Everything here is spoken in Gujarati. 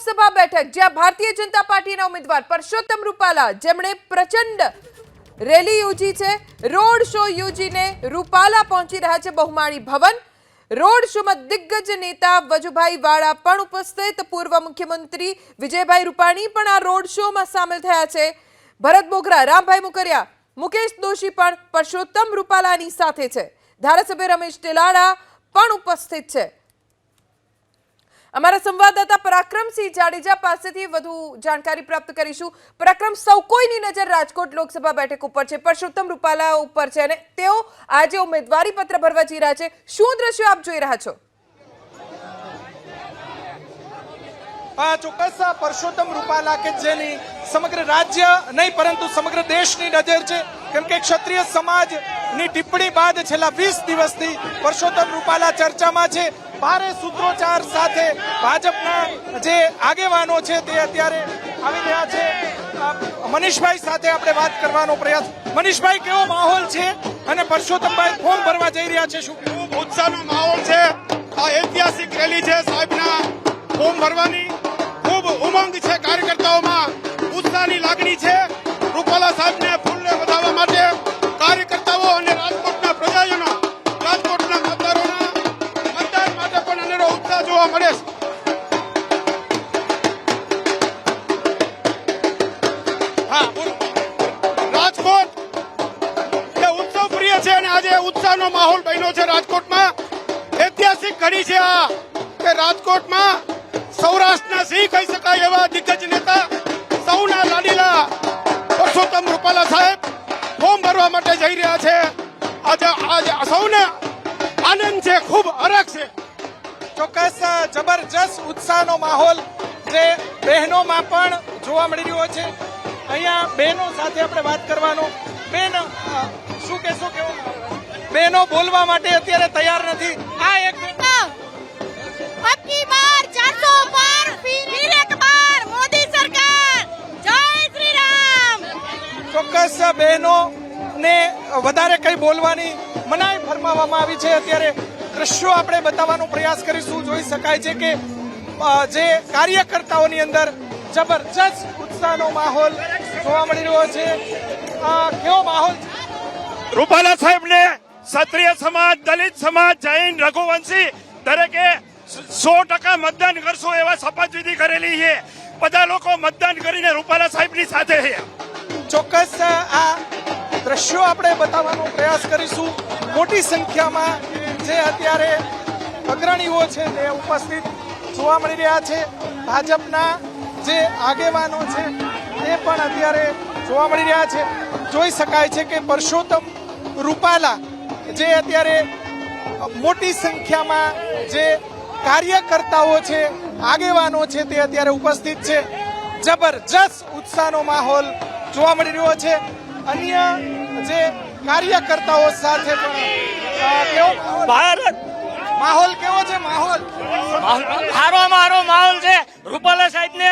લોકસભા બેઠક, જ્યાં ભારતીય જનતા પાર્ટીના ઉમેદવાર પરસોત્તમ રૂપાલા, જેમણે પ્રચંડ રેલી યોજી છે. રોડ શો યોજીને રૂપાલા પહોંચી રહ્યા છે બહુમાળી ભવન. રોડ શોમાં દિગ્ગજ નેતા વજુભાઈ વાળા પણ ઉપસ્થિત. પૂર્વ મુખ્યમંત્રી વિજયભાઈ રૂપાણી પણ આ રોડ શોમાં સામેલ થયા છે. ભરત બોગરા, રામભાઈ મુકરિયા, મુકેશ દોશી પણ પરસોત્તમ રૂપાલાની સાથે છે. ધારાસભ્ય રમેશ ટેલાડા પણ ઉપસ્થિત છે. અમારા સંવાદદાતા પરાક્રમસિંહ જાડેજા પાસેથી વધુ જાણકારી પ્રાપ્ત કરીશું. પરાક્રમ, સૌ કોઈની નજર રાજકોટ લોકસભા બેઠક ઉપર છે. પરસોત્તમ રૂપાલા ઉપર છે અને તેઓ આજે ઉમેદવારી પત્ર ભરવા જઈ રહ્યા છે. શું દ્રશ્યો આપ જોઈ રહ્યા છો? આ ચોક્કસ પરસોત્તમ રૂપાલા કે જેની સમગ્ર રાજ્ય નહીં, પરંતુ સમગ્ર દેશની નજર છે. કેમ કે ક્ષત્રિય સમાજની ટિપ્પણી બાદ છેલ્લા વીસ દિવસથી પરસોત્તમ રૂપાલા ચર્ચામાં છે. ભારે સૂત્રોચ્ચાર સાથે ભાજપના જે આગેવાનો છે તે અત્યારે આવી રહ્યા છે. મનીષભાઈ સાથે આપણે વાત કરવાનો પ્રયાસ. મનીષભાઈ, કેવો માહોલ છે? અને પરસોત્તમભાઈ ફોર્મ ભરવા જઈ રહ્યા છે, શું ખૂબ ઉત્સાહનો માહોલ છે. આ ઐતિહાસિક રેલી છે સાહેબના. ફોર્મ ભરવાની ખૂબ ઉમંગ છે કાર્યકર્તાઓમાં. ઉત્સાહની લાગણી છે. રૂપાલા સાહેબને હા રાજકોટ. એ ઉત્સવ પ્રિય છે અને આજે ઉત્સાહનો માહોલ બન્યો છે રાજકોટમાં. ઐતિહાસિક ઘડી છે આ. કે રાજકોટમાં સૌરાષ્ટ્રના સિંહ કહી શકાય એવા દિગ્ગજ નેતા સૌના લાડીલા પરસોત્તમ રૂપાલા સાહેબ ફોર્મ ભરવા માટે જઈ રહ્યા છે. આજે આજે સૌને આનંદ છે, ખૂબ અરગ છે. ચોક્કસ જબરજસ્ત ઉત્સાહનો માહોલ જે બહેનોમાં પણ જોવા મળી રહ્યો છે. અહીંયા બહેનો સાથે આપણે વાત કરવાનું. બેન શું કહેશો કેવું બહેનો બોલવા માટે અત્યારે તૈયાર નથી. આ એક ચોક્કસ બહેનો ને વધારે કઈ બોલવાની મનાઈ ફરમાવવામાં આવી છે અત્યારે. દ્રશ્યો આપણે બતાવવાનો પ્રયાસ કરીશું. જોઈ શકાય છે કે જે કાર્યકર્તાઓની અંદર જબરજસ્ત ઉત્સાહનો માહોલ જોવા મળી રહ્યો છે. કેવો માહોલ? રૂપાલા સાહેબને ક્ષત્રિય સમાજ દલિત સમાજ જૈન રઘુવંશી દરેકે સો ટકા મતદાન કરશો એવા શપથવિધિ કરેલી છે. બધા લોકો મતદાન કરીને રૂપાલા સાહેબની સાથે છે. ચોક્કસ આ દ્રશ્યો આપણે બતાવવાનો પ્રયાસ કરીશું. મોટી સંખ્યામાં જે અત્યારે અગ્રણીઓ છે તે ઉપસ્થિત જોવા મળી રહ્યા છે. ભાજપના જે આગેવાનો છે તે પણ અત્યારે જોવા મળી રહ્યા છે. જોઈ શકાય છે કે પરસોત્તમ રૂપાલા જે અત્યારે મોટી સંખ્યામાં જે કાર્યકર્તાઓ છે, આગેવાનો છે તે અત્યારે ઉપસ્થિત છે. જબરજસ્ત ઉત્સાહનો માહોલ જોવા મળી રહ્યો છે. અન્ય જે કાર્યકર્તાઓ સાથે પણ કેવો માહોલ- ભારત. માહોલ કેવો છે? માહોલ. હારો મારો માહોલ છે. રૂપાલા સાહેબ ને